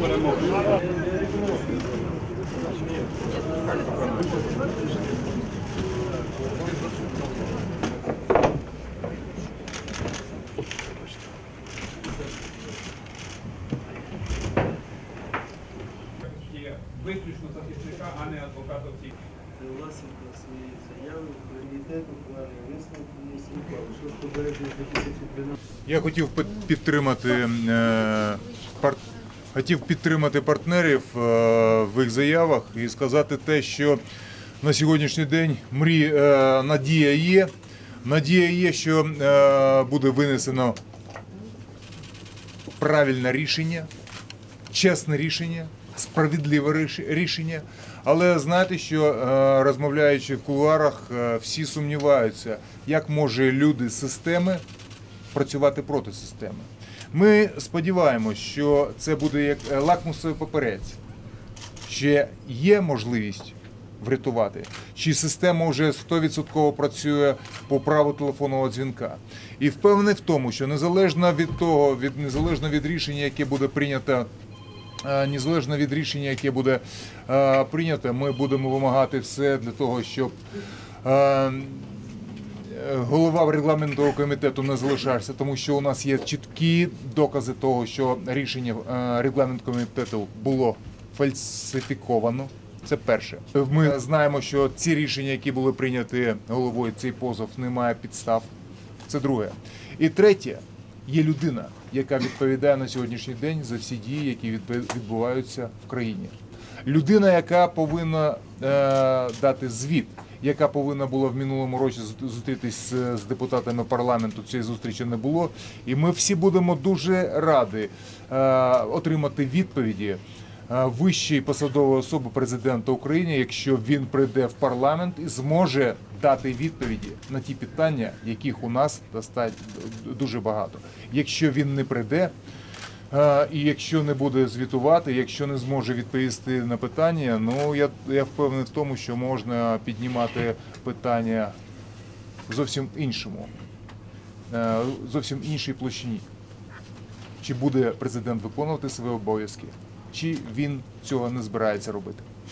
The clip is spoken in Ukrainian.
перемоги. виключно захисника, а не адвоката в цій. власника своєї заяви, комітету, плані висновку комісії, що ж попередньо 2012 Я хотів підтримати е, пар... хотів підтримати партнерів е, в їх заявах і сказати те, що на сьогоднішній день мрі... е, надія є. Надія є, що е, буде винесено правильне рішення, чесне рішення, справедливе рішення. Але знаєте, що розмовляючи в кулуарах, всі сумніваються, як може люди з системи працювати проти системи. Ми сподіваємося, що це буде як е, лакмусовий паперець. Ще є можливість врятувати, чи система вже 100% працює по праву телефонного дзвінка. І впевнений в тому, що незалежно від того, від незалежно від рішення, яке буде прийнято. е, Незалежно від рішення, яке буде е, прийнято, ми будемо вимагати все для того, щоб голова регламентного комітету не залишався, тому що у нас є чіткі докази того, що рішення е, регламентного комітету було фальсифіковано. Це перше. Ми знаємо, що ці рішення, які були прийняті головою, цей позов не має підстав. Це друге. І третє, є людина, яка відповідає на сьогоднішній день за всі дії, які відбу- відбуваються в країні. Людина, яка повинна е, дати звіт, яка повинна була в минулому році зустрітись з, депутатами парламенту. Цієї зустрічі не було. І ми всі будемо дуже раді е, отримати відповіді е, вищої посадової особи президента України, якщо він прийде в парламент і зможе дати відповіді на ті питання, яких у нас достатньо дуже багато. Якщо він не прийде. Е, І якщо не буде звітувати, якщо не зможе відповісти на питання, ну я, я впевнений в тому, що можна піднімати питання зовсім іншому, е, зовсім іншій площині. Чи буде президент виконувати свої обов'язки, чи він цього не збирається робити.